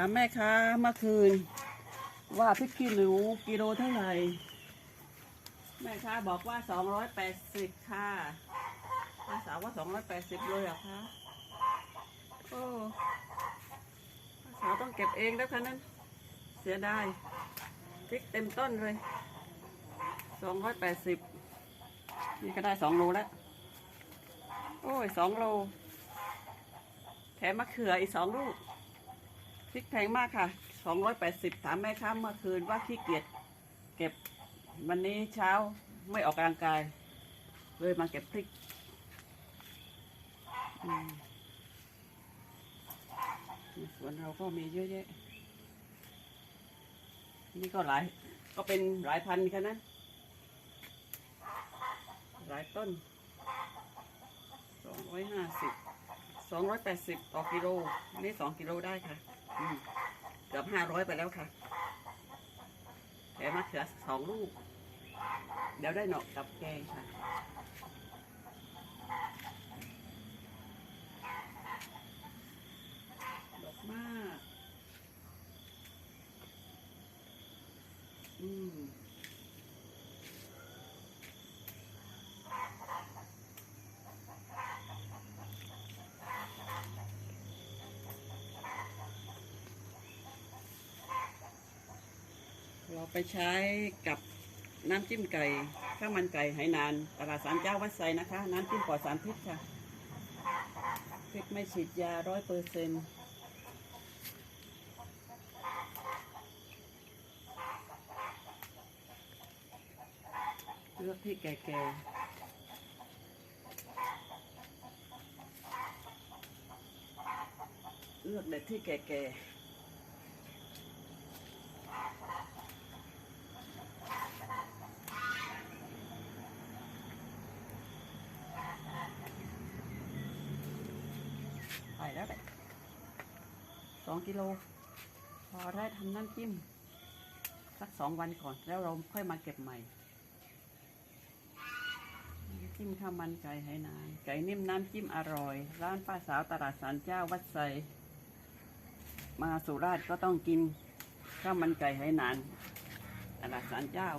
ามแม่ค้าเมื่อคืน ว่าพริกขี้หนูกิโลเท่าไหร่ แม่ค้าบอกว่าสองร้อยแปดสิบค่ะภาษาวว่าสองร้อยแปดสิบเลยเหรอคะโอ้ภาษาวต้องเก็บเองแล้วคะนั้น เสียดายพริกเต็มต้นเลยสองร้อยแปดสิบนี่ก็ได้สองโลแล้ว โอ้ยสองโล แถมมะเขืออีกสองลูก ริกแพงมากค่ะสองร้อยแปดสิบถามแม่ค้าเมื่อคืนว่าขี้เกียจเก็บวันนี้เช้าไม่ออกกำลังกาย เลยมาเก็บพริกสวนเราก็มีเยอะแยะ นี่ก็หลาย ก็เป็นหลายพันแค่นั้นหลายต้นสองร้อยห้าสิบ สองร้อยแปดสิบต่อกิโลนนี้สองกิโลได้ค่ะอืเกือบห้าร้อยไปแล้วค่ะแถมมะเขือสองลูก เดี๋ยวได้หนอกกับแกงค่ะ ดอกมาก อืม เราไปใช้กับน้ำจิ้มไก่ข้าวมันไก่ไหหนานตลาดสารเจ้าวัดไซนะคะ น้ำจิ้มปลอดสารพิษค่ะพริกไม่ฉีดยาร้อยเปอร์เซ็นต์เลือกที่แก่ๆเลือกเด็ดที่แก่ๆ แล้วแหละสองกิโล พอได้ทำน้ำจิ้ม สักสองวันก่อน แล้วเราค่อยมาเก็บใหม่จิ้มข้าวมันไก่ไหหนานไก่นิ่มน้ำจิ้มอร่อย ร้านป้าสาวตลาดสารเจ้าวัดไซมาสุราษฎร์ก็ต้องกินข้าวมันไก่ไหหนานตลาดสารเจ้า